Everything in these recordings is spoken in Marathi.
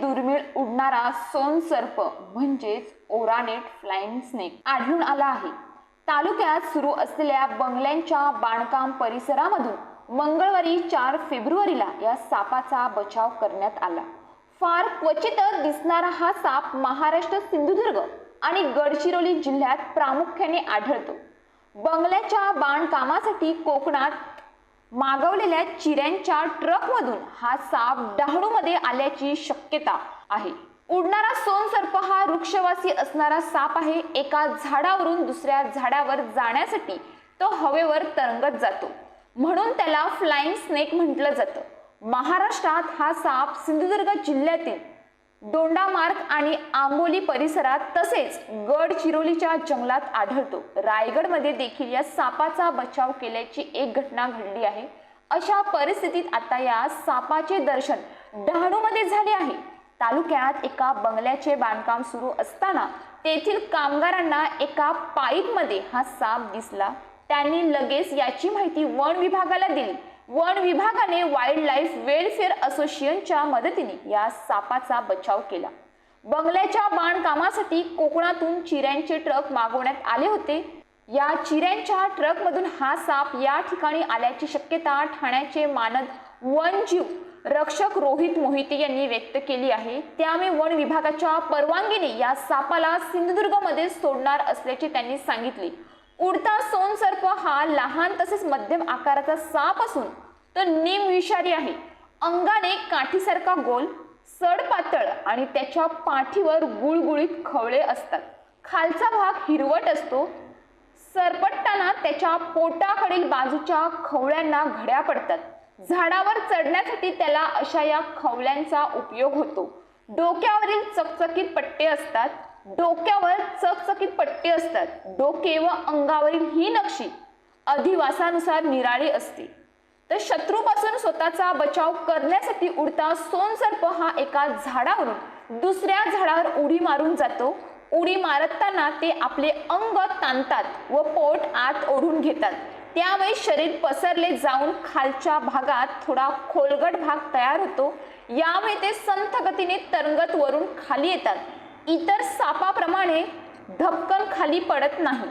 दुर्मिळ उडणारा सोनसर्प म्हणजेच ओरानेट फ्लाइंग स्नेक आढळून आला आहे. तालुक्यात सुरू असलेल्या बंगल्यांच्या बांधकाम परिसरामधून मंगळवारी चार फेब्रुवारीला या सापाचा बचाव करण्यात आला. फार क्वचितच दिसणारा हा साप महाराष्ट्र सिंधुदुर्ग आणि गडचिरोली जिल्ह्यात प्रामुख्याने आढळतो. बंगल्याच्या बांधकामासाठी कोकणात मागवलेल्या चिऱ्यांच्या ट्रकमधून हा साप डहाणूमध्ये आल्याची शक्यता आहे. उडणारा सोनसर्प हा वृक्षवासी असणारा साप आहे. एका झाडावरून दुसऱ्या झाडावर जाण्यासाठी तो हवेवर तरंगत जातो. म्हणून त्याला फ्लाइंग स्नेक म्हटलं जातं. महाराष्ट्रात हा साप सिंधुदुर्ग जिल्ह्यातील दोंडामार्ग आणि आंबोली परिसरात तसेच गडचिरोलीच्या जंगलात आढळतो. रायगडमध्ये देखील या सापाचा बचाव केल्याची एक घटना घडली आहे. अशा परिस्थितीत आता या सापाचे दर्शन डहाणूमध्ये झाले आहे. तालुक्यात एका बंगल्याचे बांधकाम सुरू असताना तेथील कामगारांना एका पाईपमध्ये हा साप दिसला. त्यांनी लगेच याची माहिती वन विभागाला दिली. वन विभागाने वाईल्ड लाईफ वेलफेअर असोसिएशनच्या मदतीने या सापाचा बचाव केला. बंगल्याच्या बांधकामासाठी कोकणातून चिऱ्यांचे ट्रक मागवण्यात आले होते. या चिऱ्यांच्या ट्रकमधून हा साप या ठिकाणी आल्याची शक्यता ठाण्याचे मानद वनजीव रक्षक रोहित मोहिते यांनी व्यक्त केली आहे. त्यामुळे वन विभागाच्या परवानगीने या सापाला सिंधुदुर्गमध्ये सोडणार असल्याचे त्यांनी सांगितले. उडता सोनसर्प हा लहान तसेच मध्यम आकाराचा साप असून तो निम विषारी आहे. अंगाने काठीसारखा गोल सड पातळ आणि त्याच्या पाठीवर गुळगुळीत खवळे असतात. खालचा भाग हिरवट असतो. सरपटताना त्याच्या पोटाकडील बाजूच्या खवळ्यांना घड्या पडतात. झाडावर चढण्यासाठी त्याला अशा या खवल्यांचा उपयोग होतो. डोक्यावरील चकचकीत पट्टे असतात. डोक्यावर चकचकीत पट्टे असतात. डोके व अंगावरील ही नक्षी अधिवासानुसार निराळी असते. तर शत्रूपासून स्वतःचा बचाव करण्यासाठी उडता सोनसर्प हा एका झाडावरून दुसऱ्या झाडावर उडी मारून जातो. उडी मारताना ते आपले अंग ताणतात व पोट आत ओढून घेतात. त्यामुळे शरीर पसरले जाऊन खालच्या भागात थोडा खोलगट भाग तयार होतो. यामुळे ते संथ गतीने तरंगत वरून खाली येतात. इतर सापाप्रमाणे धपकन खाली पडत नाही.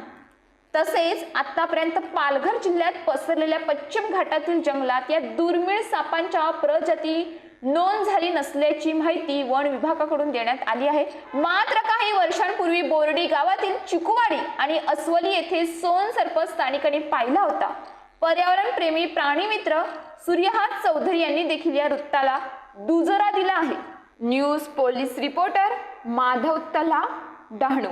तसेच आतापर्यंत पालघर जिल्ह्यात पसरलेल्या पश्चिम घाटातील जंगलात या दुर्मिळ सापांच्या प्रजाती नोंद झाली नसल्याची माहिती वन विभागाकडून देण्यात आली आहे. मात्र काही वर्षांपूर्वी बोर्डी गावातील चिकुवाडी आणि अस्वली येथे सोन सर्प स्थानिकांनी पाहिला होता. पर्यावरण प्रेमी प्राणीमित्र सूर्यहास चौधरी यांनी देखील या वृत्ताला दुजोरा दिला आहे. न्यूज पोलीस रिपोर्टर माधव तला डहाणू.